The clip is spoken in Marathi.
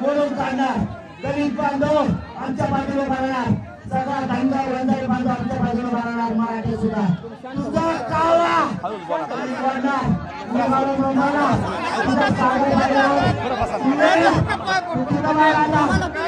बोलून काढणार दलित बांधव आमच्या बाजूला भरणार सगळा धंदा वंदारी बांधव आमच्या बाजूला भरणार मराठी सुद्धा तुझा कावा ब्रह्माला तुझा सागर भरणार तुझा बाळाला